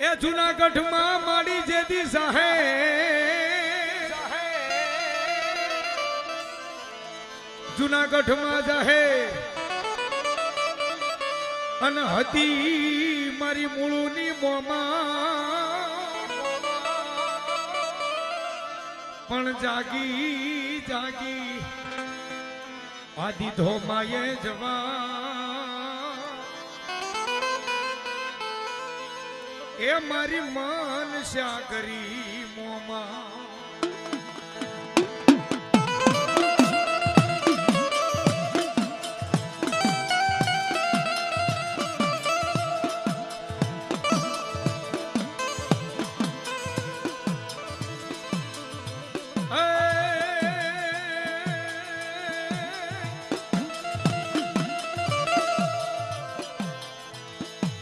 એ જુનાગઢમાં માડી જેદી સાહે જુનાગઢમાં જાહે. અને હતી મારી મૂળની મોમાં. પણ જાગી જાગી આદિધો માયે જવા એ મારી મન કરી મોમાં.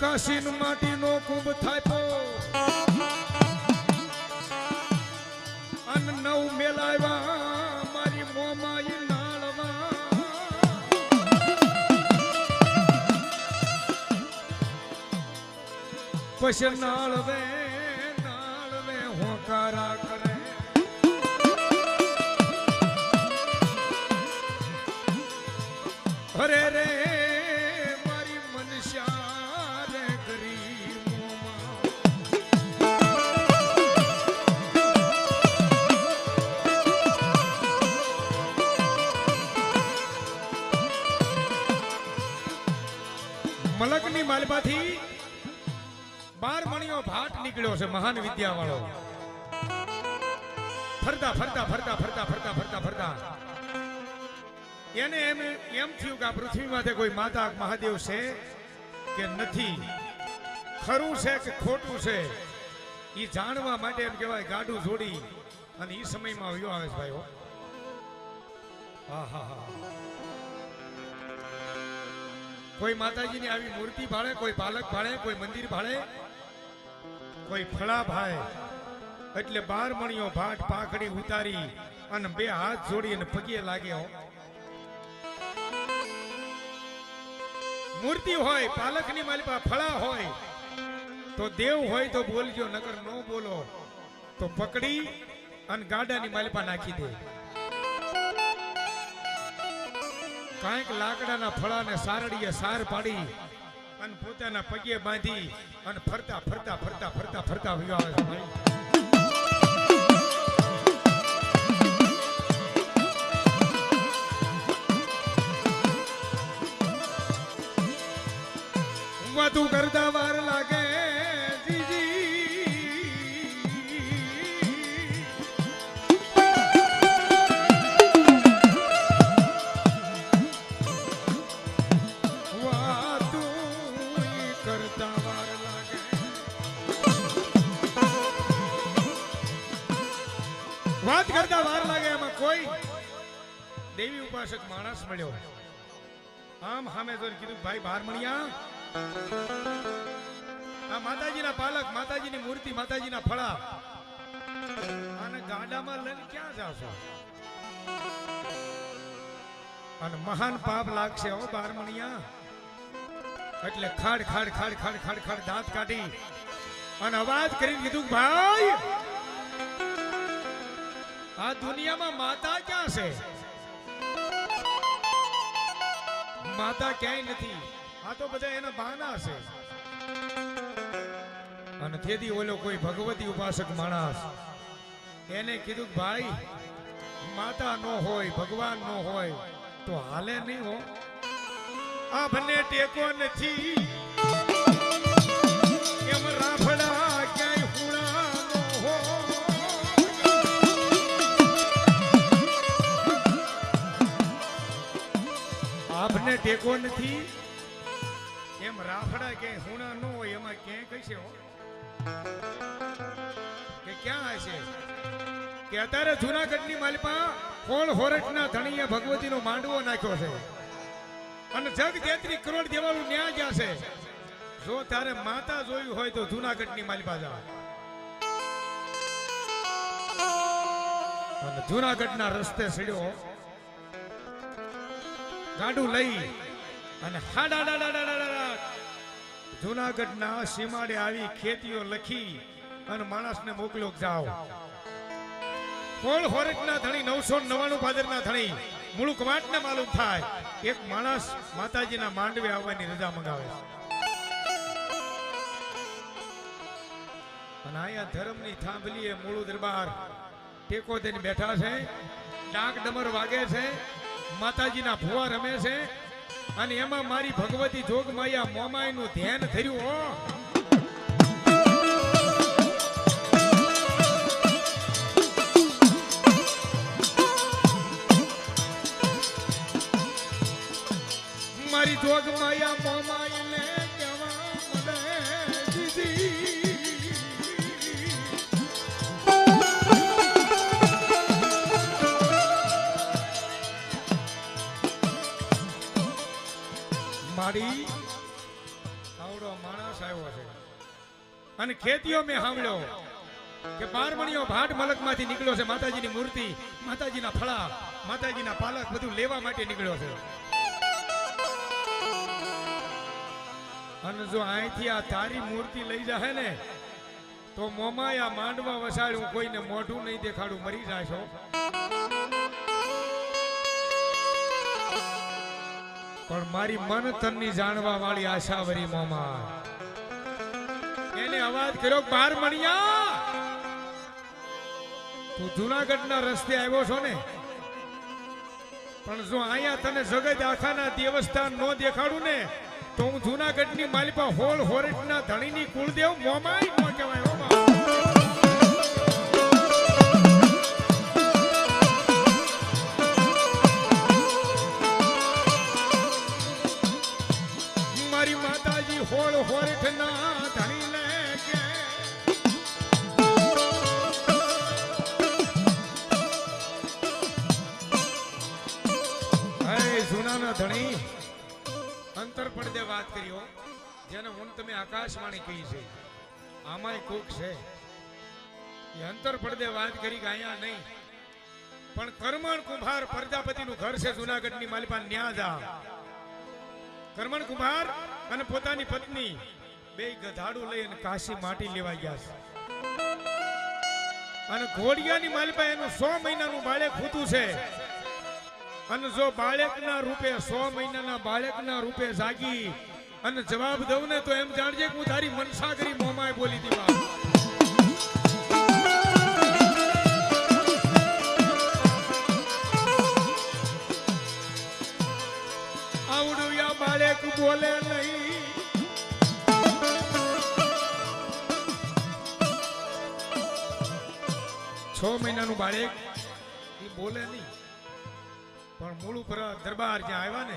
કાશીન માટીનો કુંભ થાપો મેલાવ્યા મારી મોમાં નાળવા. પછી નાળવે મલકની બાર મણીઓ ભાટ નીકળ્યો છે, મહાન વિદ્યા વાળો ફરતા ફરતા ફરતા ફરતા ફરતા ફરતા ફરતા. એને એમ એમ થયું કે આ પૃથ્વી માથે કોઈ માતા મહાદેવ છે કે નથી. ખરું છે કે ખોટું છે? એ જાણવા માટે એમ કહેવાય ગાડું જોડી. અને એ સમયમાં આવ્યો આવે છે ભાઈઓ. હા હા હા કોઈ માતાજીની આવી મૂર્તિ ભાળે કોઈ બાલક ભાળે કોઈ મંદિર ભાળે કોઈ ફળા ભાળે એટલે બાર મણીઓ ભાટ પાખડી ઉતારી અને બે હાથ જોડી અને પગે લાગ્યો મૂર્તિ હોય, પાલકની માલિપા ફળા હોય, તો દેવ હોય તો બોલજો, નકર નો બોલો. તો પકડી અને ગાડાની માલિપા નાખી દે. કાંઈક લાકડાના ફળાને સારડીએ સાર પાડી અને પોતાના પગે બાંધી અને ફરતા ફરતા ફરતા ફરતા ફરતા વયો છે કરતા વાર દેવી ઉપાસક માણસ મળ્યો. આમ સામે જોઈને કીધું, ભાઈ બારમણિયા, આ માતાજીના પાલક, માતાજીની મૂર્તિ, માતાજીના ફળા. અને ગાડામાં લઈને ક્યાં જાશો? અને મહાન પાપ લાગશે હો બારમણિયા. એટલે ખાડ ખાડ ખાડ ખાડ ખાડ ખાડ દાંત કાઢી અને અવાજ કરીને કીધું, ભાઈ, આ દુનિયામાં માતા ક્યાં છે? માતા ક્યાંય નથી. આ તો બધા એના બાના છે. અને તેથી ઓલો કોઈ ભગવતી ઉપાસક માણસ એને કીધું, ભાઈ, માતા નો હોય, ભગવાન નો હોય, તો હાલે નહીં હો. આ બંને ટેકો નથી. એમ રાફડા આપને ટેકો નથી. એમ રાફડા કે હુણા ન હોય, એમાં ક્યાંય કહેશે હો. કે ક્યાં હશે? કે અત્યારે જુનાગઢની માલિપા કોણ હોરટના ધણીએ ભગવતીનો માંડવો નાખ્યો છે? અને જગ તેત્રી કરોડ દેવાળું ન્યા ગયા છે? જો તારે માતા જોયું હોય તો જુનાગઢની માલિપા જા. અને જુનાગઢના રસ્તે સડ્યો. ગાડું લઈ અને જુનાગઢના સીમાડે આવી ખેતીઓ લખી અને માણસને મોકલો જાઓ. કોળ હોરટના ધણી નવસો નવાણું ભાદરના ધણી. મૂળું કમાટને માલુમ થાય. એક માણસ માતાજીના માંડવે આવવાની રજા મંગાવે અને અહીંયા ધર્મની થાંભલીએ મૂળું દરબાર ટેકો દઈને બેઠા છે. ડાક ડમર વાગે છે. માતાજીના ભુવા રમે છે અને એમાં મારી ભગવતી જોગમાયા મોમાઈનું ધ્યાન થયું હો. મારી જોગમાયા મોમાઈને મારી સાવડો માણસ આવ્યો છે. અને ખેતીઓ મેં સાંભળ્યો કે બારમણીઓ ભાટ મલકમાંથી નીકળ્યો છે માતાજીની મૂર્તિ, માતાજીના ફળા, માતાજીના પાલક બધું લેવા માટે નીકળ્યો છે. અને જો અહીંથી આ તારી મૂર્તિ લઈ જાય ને, તો મોમાયા માંડવા વસાડ હું કોઈને મોઢું નહીં દેખાડું, મરી જાય છો. પણ મારી મન તનની જાણવા વાળી આશાવરી મોમા. એને અવાજ કર્યો બાર મણિયા તું જુનાગઢના રસ્તે આવ્યો છો ને? પણ જો અહીંયા તને જગત આખાના દેવસ્થાન નો દેખાડું ને, તો હું જુનાગઢની માલિપા હોળ હોરટના ધણીની કુળદેવ મોમાય જૂનાના ન્યા જા કરમણ અને પોતાની પત્ની બે ગધાડું લઈ અને કાશી માટી લેવા ગયા છે. અને ઘોડિયાની માલિપા એનું સો મહિનાનું બાળક ફૂતું છે. અને જો બાળકના રૂપે સો મહિનાના બાળકના રૂપે જાગી અને જવાબ દઉં ને તો એમ જાણજે હું તારી મનસાગરી મોમાએ બોલી દી વાત. આવડું યા બાળક બોલે નહીં. છ મહિનાનું બાળક એ બોલે નહીં. પણ મૂળ ઉપર દરબાર જ્યાં આવ્યા ને,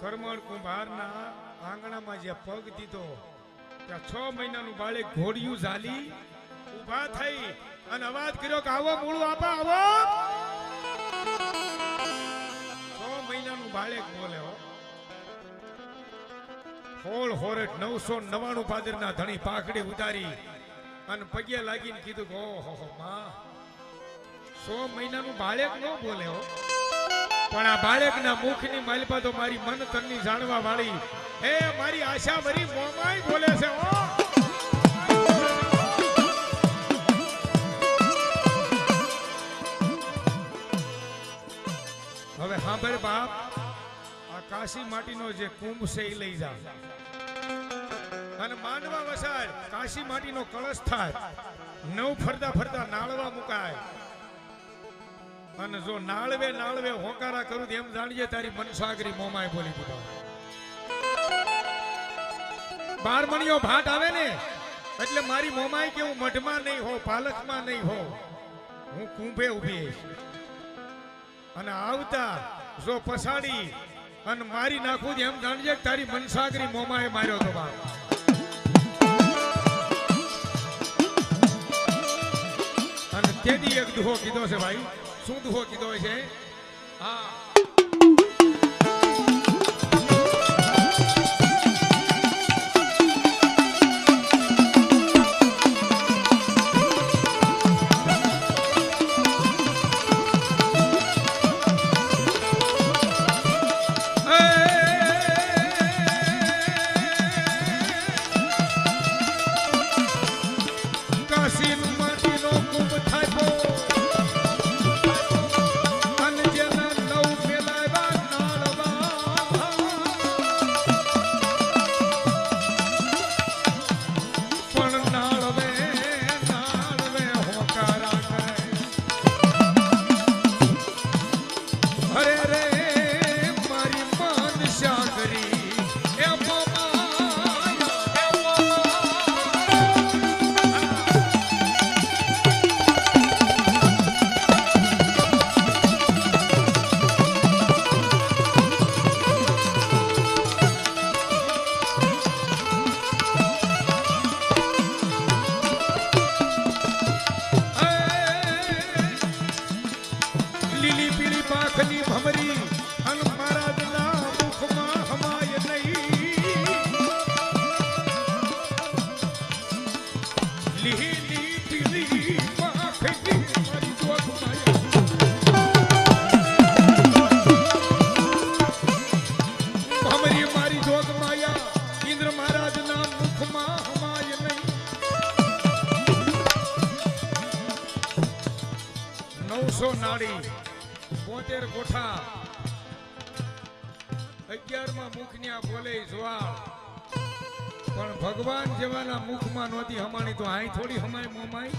કરમણ કુંભારના આંગણામાં જે પગ દીધો, ત્યાં છ મહિનાનું બાળક ઘોડિયું ઝાલી, ઊભા થઈ અને અવાજ કર્યો કે, આવો મૂળું આપા આવો! છ મહિનાનું બાળક બોલે, હો. હોળ હોરટ નવસો નવાણું પાદરના ધણી પાકડી ઉતારી અને પગે લાગીને કીધું કે, ઓહો માં. સો મહિનાનું બાળક ન બોલે પણ આ બાળકના મુખની માલિપા તો મારી મન તનની જાણવા વાળી. એ મારી આશા ભરી મોમાય બોલે છે, હો. હવે સાંભળ બાપ, આ કાશી માટીનો જે કુંભ છે એ લઈ જા. અને માંડવા વસાય કાશી માટીનો કળશ થાય. નવ ફરતા ફરતા નાળવા મુકાય. અને જો નાળવે નાળવે હોકારા કરું એમ જાણીએ તારી મનસાગરી મોમાય બોલી બોલો. બાર મણીઓ ભાટ આવે ને, એટલે મારી મોમાય કે હું મઢમાં નહીં હો, પાલખમાં નહીં હો. હું કુંભે ઊભી અને આવતા જો પછાડી અને મારી નાખું એમ જાણજે તારી મનસાગરી મોમાએ માર્યો તો બાપ. અને તેથી એક દુહો કીધો છે ભાઈ શું દુહો કીધો છે. હા. નવસો નાડી, બોતેર કોઠા. અગિયારમાં મુખન્યા બોલે, જ્વાળ. પણ ભગવાન જેવાના મુખમાં નહોતી હમાણી, તો અહીં થોડી હમાય મોમાય?